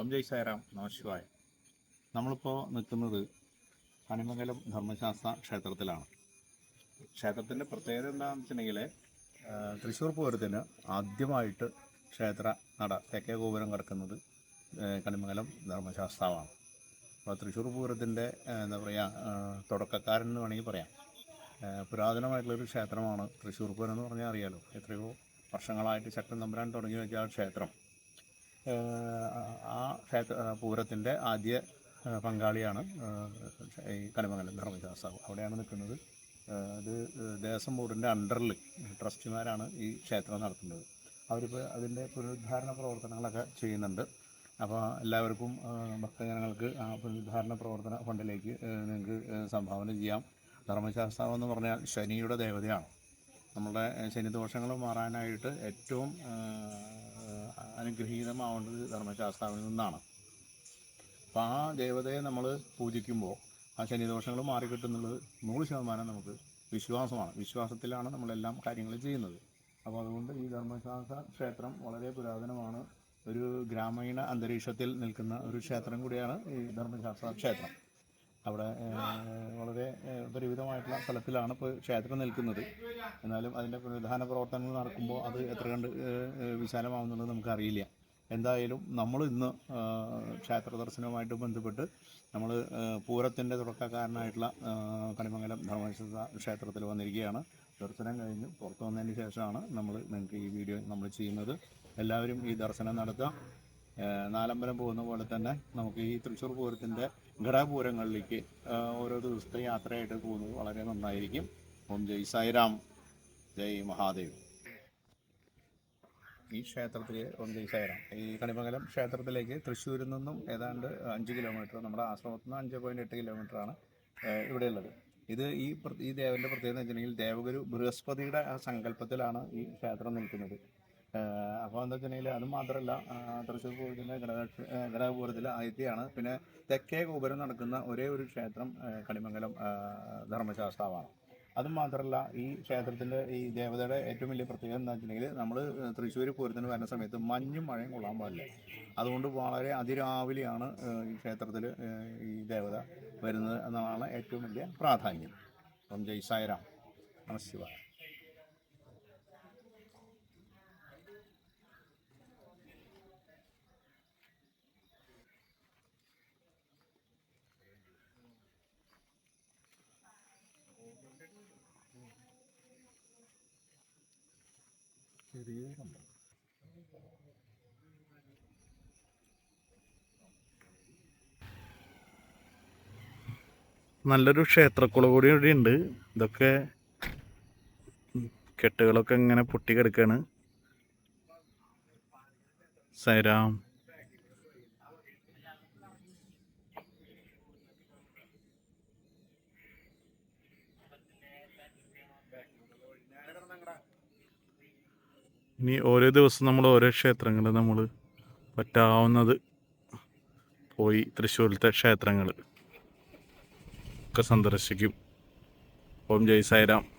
ഓം ജയ് സായറാം നമശിവായ നമ്മളിപ്പോൾ നിൽക്കുന്നത് ഹനുമംഗലം ധർമ്മശാസ്ത്ര ക്ഷേത്രത്തിലാണ്. ക്ഷേത്രത്തിന്റെ പ്രത്യേകത എന്താണെന്ന് വെച്ചിട്ടുണ്ടെങ്കിൽ തൃശ്ശൂർ പൂരത്തിന് ആദ്യമായിട്ട് ക്ഷേത്ര നട തെക്കേ ഗോപുരം കിടക്കുന്നത് കണിമംഗലം ധർമ്മശാസ്താവാണ്. അപ്പോൾ തൃശ്ശൂർ പൂരത്തിന്റെ എന്താ പറയുക തുടക്കക്കാരൻ എന്ന് വേണമെങ്കിൽ പറയാം. പുരാതനമായിട്ടുള്ളൊരു ക്ഷേത്രമാണ് തൃശ്ശൂർ പൂരം എന്ന് പറഞ്ഞാൽ അറിയാലോ. എത്രയോ വർഷങ്ങളായിട്ട് ശക്തൻ തമ്പുരാൻ തുടങ്ങി വെച്ച ആ ക്ഷേത്രം. ആ ക്ഷേത്ര പൂരത്തിന്റെ ആദ്യ പങ്കാളിയാണ് ഈ കനമംഗലം ധർമ്മശാസ്താവ്. അവിടെയാണ് നിൽക്കുന്നത്. അത് ദേവസ്വം ബോർഡിന്റെ അണ്ടറിൽ ട്രസ്റ്റിമാരാണ് ഈ ക്ഷേത്രം നടത്തുന്നത്. അവരിപ്പോൾ അതിന്റെ പുനരുദ്ധാരണ പ്രവർത്തനങ്ങളൊക്കെ ചെയ്യുന്നുണ്ട്. അപ്പോൾ എല്ലാവർക്കും ഭക്തജനങ്ങൾക്ക് ആ പുനരുദ്ധാരണ പ്രവർത്തന ഫണ്ടിലേക്ക് നിങ്ങൾക്ക് സംഭാവന ചെയ്യാം. ധർമ്മശാസ്താവ് എന്ന് പറഞ്ഞാൽ ശനിയുടെ ദേവതയാണ്. നമ്മുടെ ശനിദോഷങ്ങൾ മാറാനായിട്ട് ഏറ്റവും അനുഗ്രഹീതമാവേണ്ടത് ധർമ്മശാസ്താവിൽ നിന്നാണ്. അപ്പോൾ ആ ദേവതയെ നമ്മൾ പൂജിക്കുമ്പോൾ ആ ശനിദോഷങ്ങൾ മാറിക്കിട്ടുന്നുള്ളത് നൂറ് ശതമാനം നമുക്ക് വിശ്വാസമാണ്. വിശ്വാസത്തിലാണ് നമ്മളെല്ലാം കാര്യങ്ങൾ ചെയ്യുന്നത്. അപ്പോൾ അതുകൊണ്ട് ഈ ധർമ്മശാസ്ത്ര ക്ഷേത്രം വളരെ പുരാതനമാണ്. ഒരു ഗ്രാമീണ അന്തരീക്ഷത്തിൽ നിൽക്കുന്ന ഒരു ക്ഷേത്രം കൂടിയാണ് ഈ ധർമ്മശാസ്ത്ര ക്ഷേത്രം. അവിടെ വളരെ പരിമിതമായിട്ടുള്ള സ്ഥലത്തിലാണ് ഇപ്പോൾ ക്ഷേത്രം നിൽക്കുന്നത്. എന്നാലും അതിന്റെ പുനരുദ്ധാന പ്രവർത്തനങ്ങൾ നടക്കുമ്പോൾ അത് എത്ര കണ്ട് വിശാലമാവുന്നുള്ളത് നമുക്കറിയില്ല. എന്തായാലും നമ്മൾ ഇന്ന് ക്ഷേത്ര ദർശനവുമായിട്ട് ബന്ധപ്പെട്ട് നമ്മൾ പൂരത്തിന്റെ തുടക്കക്കാരനായിട്ടുള്ള കണിമംഗലം ധർമ്മശാസ്ത്ര ക്ഷേത്രത്തിൽ വന്നിരിക്കുകയാണ്. ദർശനം കഴിഞ്ഞ് പുറത്തു വന്നതിന് ശേഷമാണ് നമ്മൾ നിങ്ങൾക്ക് ഈ വീഡിയോ നമ്മൾ ചെയ്യുന്നത്. എല്ലാവരും ഈ ദർശനം നടത്തുക. ഏഹ് നാലമ്പലം പോകുന്ന പോലെ തന്നെ നമുക്ക് ഈ തൃശ്ശൂർ പൂരത്തിന്റെ ഘടകപൂരങ്ങളിലേക്ക് ഓരോ ദിവസത്തെ യാത്രയായിട്ട് പോകുന്നത് വളരെ നന്നായിരിക്കും. ഓം ജയ് സായിരാം. ജയ് മഹാദേവ്. ഈ ക്ഷേത്രത്തിൽ ഓം ജയ് സായിരാം. ഈ കണിമംഗലം ക്ഷേത്രത്തിലേക്ക് തൃശ്ശൂരിൽ നിന്നും ഏതാണ്ട് അഞ്ച് കിലോമീറ്റർ നമ്മുടെ ആശ്രമത്തിൽ നിന്ന് അഞ്ച് പോയിന്റ് എട്ട് കിലോമീറ്ററാണ് ഇവിടെയുള്ളത്. ഇത് ഈ ഈ ദേവന്റെ പ്രത്യേകത എന്ന് വെച്ചിട്ടുണ്ടെങ്കിൽ ദേവഗുരു ബൃഹസ്പതിയുടെ ആ സങ്കല്പത്തിലാണ് ഈ ക്ഷേത്രം നിൽക്കുന്നത്. അപ്പോൾ എന്താ വെച്ചിട്ടുണ്ടെങ്കിൽ അത് മാത്രമല്ല തൃശ്ശൂർ പൂരത്തിന്റെ ഘടക ഘടകപൂരത്തിലെ ആദ്യത്തെയാണ് പിന്നെ തെക്കേ ഗോപുരം നടക്കുന്ന ഒരേ ഒരു ക്ഷേത്രം കണിമംഗലം ധർമ്മശാസ്താവാണ്. അതും മാത്രമല്ല ഈ ക്ഷേത്രത്തിന്റെ ഈ ദേവതയുടെ ഏറ്റവും വലിയ പ്രത്യേകത എന്താ വെച്ചിട്ടുണ്ടെങ്കിൽ നമ്മൾ തൃശ്ശൂർ പൂരത്തിന് വരുന്ന സമയത്ത് മഞ്ഞും മഴയും കൊള്ളാൻ പാടില്ല. അതുകൊണ്ട് വളരെ അതിരാവിലെയാണ് ഈ ക്ഷേത്രത്തിൽ ഈ ദേവത വരുന്നത് എന്നതാണ് ഏറ്റവും വലിയ പ്രാധാന്യം. അപ്പം ജയ് സായിരാം നമശിവായ ചെറിയ നല്ലൊരു ക്ഷേത്രക്കുള കൂടി ഇവിടെ ഉണ്ട്. ഇതൊക്കെ കെട്ടുകളൊക്കെ ഇങ്ങനെ പൊട്ടിക്കെടുക്കാണ്. കിടക്കാണ് സൈറാം. ഇനി ഓരോ ദിവസം നമ്മൾ ഓരോ ക്ഷേത്രങ്ങൾ നമ്മൾ പറ്റാവുന്നത് പോയി തൃശ്ശൂരിലത്തെ ക്ഷേത്രങ്ങൾ ഒക്കെ സന്ദർശിക്കും. ഓം ജയ് സായിരാം.